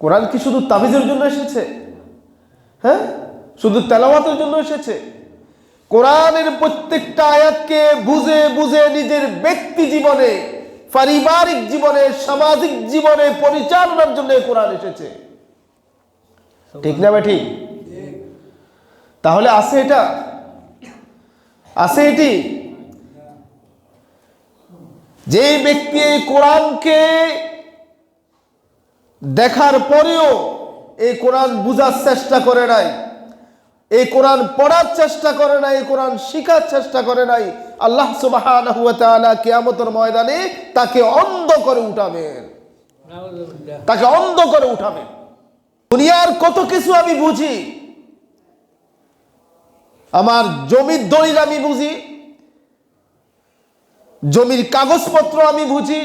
কোরআন কি শুধু তাবিজের জন্য এসেছে? হ্যাঁ? শুধু তেলাওয়াতের জন্য এসেছে? কোরআনের প্রত্যেকটা আয়াতকে বুঝে বুঝে নিজের ব্যক্তি জীবনে, পারিবারিক জীবনে, সামাজিক জীবনে পরিচালনার জন্য কোরআন এসেছে। ঠিক না ভাই, ঠিক? তাহলে আছে এটা? আছে এটি? যে ব্যক্তি এই কোরআনকে দেখার পরেও এই কোরআন বুঝার চেষ্টা করে নাই, এই কোরআন পড়ার চেষ্টা করে নাই, এই কোরআন শিখার চেষ্টা করে নাই, আল্লাহ তাআলা কিয়ামতের ময়দানে তাকে অন্ধ করে উঠাবেন। তাকে অন্ধ করে উঠাবেন। দুনিয়ার কত কিছু আমি বুঝি। আমার জমির দলিল আমি বুঝি। জমির কাগজপত্র আমি বুঝি।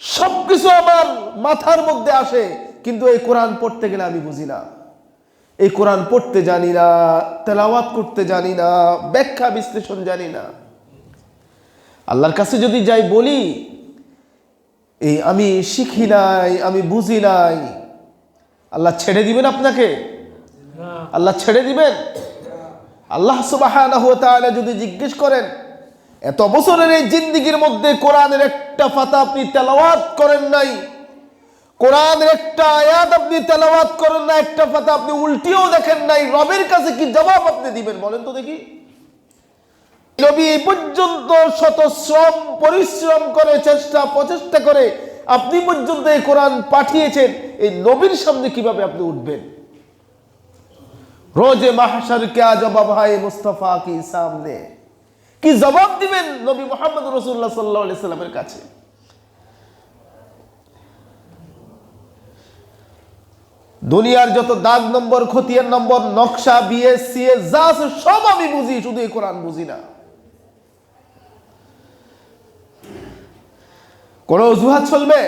সবকিছু আমার মাথার মধ্যে আসে, কিন্তু এই কোরআন পড়তে গেলে আমি বুঝি না। এই কোরআন পড়তে জানি না, তেলাওয়াত করতে জানি না, ব্যাখ্যা বিশ্লেষণ জানি না। আল্লাহর কাছে যদি যাই বলি, এই আমি শিখি নাই, আমি বুঝি নাই। আল্লাহ ছেড়ে দিবেন আপনাকে? আল্লাহ ছেড়ে দিবেন? আল্লাহ তাআলা যদি জিজ্ঞেস করেন, এত বছরের এই জিন্দিগির মধ্যে কোরআনের একটা ফাতা আপনি তেলাওয়াত করেন নাই, কোরআনের একটা আয়াত আপনি তেলাওয়াত করেন না একটা ফাতা আপনি উল্টিও দেখেন নাই, রবের কাছে কি জবাব আপনি দিবেন বলেন তো দেখি। নবী এই পর্যন্ত শত শ্রম, পরিশ্রম করে, চেষ্টা প্রচেষ্টা করে আপনি পর্যন্ত এই কোরআন পাঠিয়েছেন, এই নবীর সামনে কীভাবে আপনি উঠবেন? রোজে মাহশার কে জবাব হায় মুস্তফা কি সামনে। কি জবাব দিবেন নবী মোহাম্মদ রসুল্লাহ সাল্লাহ সাল্লামের কাছে? দুনিয়ার যত দাগ নম্বর, খতিয়ান নম্বর, নকশা বিএস সিএস যা আছে সব আমি বুঝি, শুধু এই কোরআন বুঝি না। কোন অজুহাত চলবে?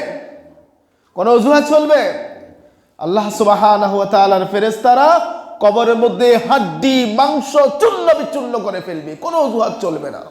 কোন অজুহাত চলবে? আল্লাহ তাআলার ফেরেশতারা কবরের মধ্যে হাড্ডি মাংস চূর্ণ বিচূর্ণ করে ফেলবে। কোনো অজুহাত চলবে না।